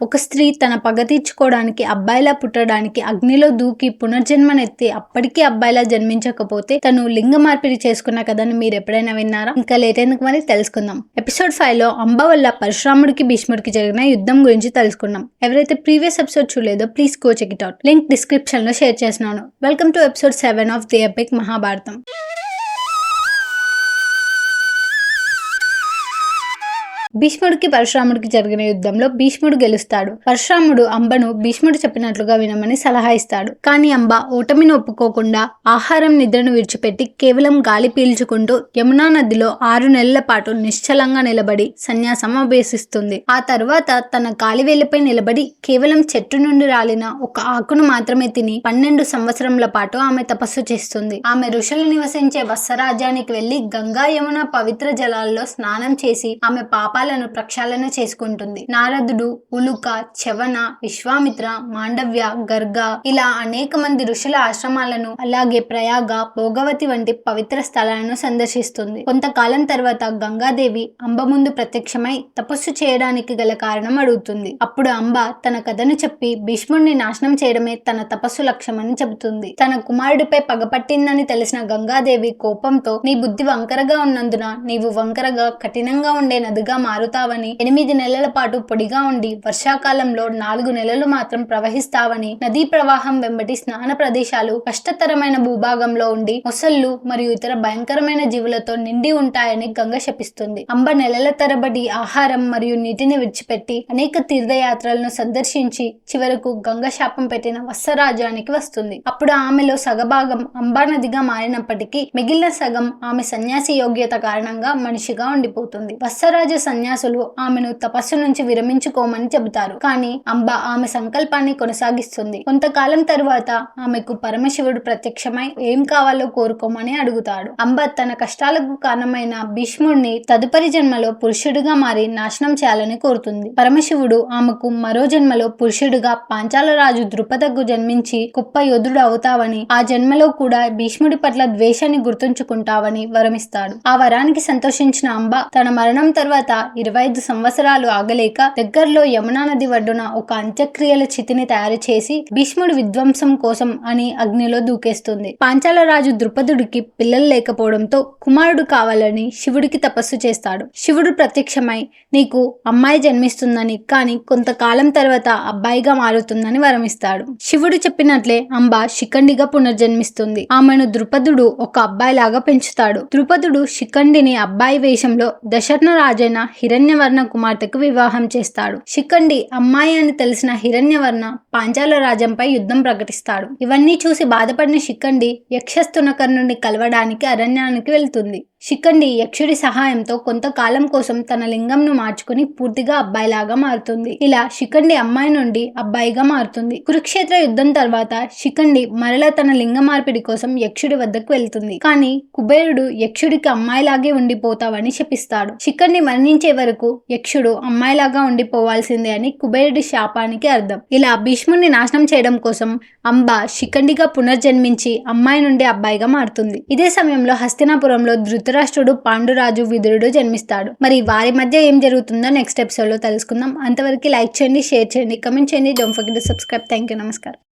ఒక స్త్రీ తన పగ తీర్చుకోవడానికి అబ్బాయిలా పుట్టడానికి అగ్నిలో దూకి పునర్జన్మనెత్తి అప్పటికీ అబ్బాయిలా జన్మించకపోతే తను లింగ మార్పిడి చేసుకున్న కథను మీరు ఎప్పుడైనా విన్నారా? ఇంకా లేటెందుకు మరి? తెలుసుకుందాం. ఎపిసోడ్ ఫైవ్లో అంబ వల్ల పరశురాముడికి భీష్ముడికి జరిగిన యుద్ధం గురించి తెలుసుకున్నాం ఎవరైతే previous episode చూడలేదో please go check it out link డిస్క్రిప్షన్లో షేర్ చేస్తున్నాను. Welcome to episode seven of the epic Mahabharatam. భీష్ముడికి పరశురాముడికి జరిగిన యుద్ధంలో భీష్ముడు గెలుస్తాడు. పరశురాముడు అంబను భీష్ముడు చెప్పినట్లుగా వినమని సలహా ఇస్తాడు. కానీ అంబ ఓటమిని ఒప్పుకోకుండా ఆహారం నిద్రను విడిచిపెట్టి కేవలం గాలి పీల్చుకుంటూ యమునా నదిలో ఆరు నెలల పాటు నిశ్చలంగా నిలబడి సన్యాసం అభ్యసిస్తుంది. ఆ తర్వాత తన కాలివేలిపై నిలబడి కేవలం చెట్టు నుండి రాలిన ఒక ఆకును మాత్రమే తిని పన్నెండు సంవత్సరంల పాటు ఆమె తపస్సు చేస్తుంది. ఆమె ఋషులు నివసించే వత్సరాజ్యానికి వెళ్ళి గంగా యమున పవిత్ర జలాల్లో స్నానం చేసి ఆమె పాపాలను ప్రక్షాళన చేసుకుంటుంది. నారదుడు ఉలుక చవన విశ్వామిత్ర మాండవ్య గర్గ ఇలా అనేక మంది ఋషుల ఆశ్రమాలను అలాగే ప్రయాగ భోగవతి వంటి పవిత్ర స్థలాలను సందర్శిస్తుంది. కొంతకాలం తర్వాత గంగాదేవి అంబ ముందు ప్రత్యక్షమై తపస్సు చేయడానికి గల కారణం అడుగుతుంది. అప్పుడు అంబ తన కథను చెప్పి భీష్ముడిని నాశనం చేయడమే తన తపస్సు లక్ష్యమని చెబుతుంది. తన కుమారుడిపై పగపట్టిందని తెలిసిన గంగాదేవి కోపంతో నీ బుద్ధి వంకరగా ఉన్నందున నీవు వంకరగా కఠినంగా ఉండే నదిగా మారుతావని ఎనిమిది నెలల పాటు పొడిగా ఉండి వర్షాకాలంలో నాలుగు నెలలు మాత్రం ప్రవహిస్తావని నదీ ప్రవాహం వెంబడి స్నాన ప్రదేశాలు కష్టతరమైన భూభాగంలో ఉండి మొసళ్ళు మరియు ఇతర భయంకరమైన జీవులతో నిండి ఉంటాయని గంగ శపిస్తుంది. అంబ నెలల తరబడి ఆహారం మరియు నీటిని విడిచిపెట్టి అనేక తీర్థయాత్రలను సందర్శించి చివరకు గంగ శాపం పెట్టిన వత్సరాజ్యానికి వస్తుంది. అప్పుడు ఆమెలో సగభాగం అంబా నదిగా మారినప్పటికీ మిగిలిన సగం ఆమె సన్యాసి యోగ్యత కారణంగా మనిషిగా ఉండిపోతుంది. వత్సరాజ సన్యాసులు ఆమెను తపస్సు నుంచి విరమించుకోమని చెబుతారు. కానీ అంబ ఆమె సంకల్పాన్ని కొనసాగిస్తుంది. కొంతకాలం తరువాత ఆమెకు పరమశివుడు ప్రత్యక్షమై ఏం కావాలో కోరుకోమని అడుగుతాడు. అంబ తన కష్టాలకు కారణమైన భీష్ముడిని తదుపరి జన్మలో పురుషుడిగా మారి నాశనం చేయాలని కోరుతుంది. పరమశివుడు ఆమెకు మరో జన్మలో పురుషుడిగా పాంచాల రాజు ద్రుపదకు జన్మించి గొప్ప యోధుడు అవుతావని ఆ జన్మలో కూడా భీష్ముడి పట్ల ద్వేషాన్ని గుర్తుంచుకుంటావని వరమిస్తాడు. ఆ వరానికి సంతోషించిన అంబ తన మరణం తర్వాత ఇరవై ఐదు సంవత్సరాలు ఆగలేక దగ్గరలో యమునా నది ఒడ్డున ఒక అంత్యక్రియల చితిని తయారు చేసి భీష్ముడి విధ్వంసం కోసం అని అగ్నిలో దూకేస్తుంది. పాంచాల రాజు ద్రుపదుడికి పిల్లలు లేకపోవడంతో కుమారుడు కావాలని శివుడికి తపస్సు చేస్తాడు. శివుడు ప్రత్యక్షమై నీకు అమ్మాయి జన్మిస్తుందని కానీ కొంతకాలం తర్వాత అబ్బాయిగా మారుతుందని వరమిస్తాడు. శివుడు చెప్పినట్లే అంబ శిఖండిగా పునర్జన్మిస్తుంది. ఆమెను ద్రుపదుడు ఒక అబ్బాయిలాగా పెంచుతాడు. ద్రుపదుడు శిఖండిని అబ్బాయి వేషంలో దశర్ణ రాజైన హిరణ్యవర్ణ కుమార్తెకు వివాహం చేస్తాడు. శిఖండి అమ్మాయి అని తెలిసిన హిరణ్యవర్ణ పాంచాల రాజ్యంపై యుద్ధం ప్రకటిస్తాడు. ఇవన్నీ చూసి బాధపడిన శిఖండి యక్షస్తునకర్ణుని కలవడానికి అరణ్యానికి వెళ్తుంది. శిఖండి యక్షుడి సహాయంతో కొంతకాలం కోసం తన లింగంను మార్చుకుని పూర్తిగా అబ్బాయిలాగా మారుతుంది. ఇలా శిఖండి అమ్మాయి నుండి అబ్బాయిగా మారుతుంది. కురుక్షేత్ర యుద్ధం తర్వాత శిఖండి మరలా తన లింగ మార్పిడి కోసం యక్షుడి వద్దకు వెళ్తుంది. కానీ కుబేరుడు యక్షుడికి అమ్మాయిలాగే ఉండిపోతావని శపిస్తాడు. శిఖండి మరణించే వరకు యక్షుడు అమ్మాయిలాగా ఉండిపోవాల్సిందే అని కుబేరుడి శాపానికి అర్థం. ఇలా భీష్ముడిని నాశనం చేయడం కోసం అంబ శిఖండిగా పునర్జన్మించి అమ్మాయి నుండి అబ్బాయిగా మారుతుంది. ఇదే సమయంలో హస్తినాపురంలో ధృతరాష్ట్రుడు పాండురాజు విదురుడు జన్మిస్తాడు. మరి వారి మధ్య ఏం జరుగుతుందో నెక్స్ట్ ఎపిసోడ్లో తెలుసుకుందాం. అంతవరకు లైక్ చేయండి షేర్ చేయండి కమెంట్ చేయండి. Don't forget to subscribe thank you నమస్కారం.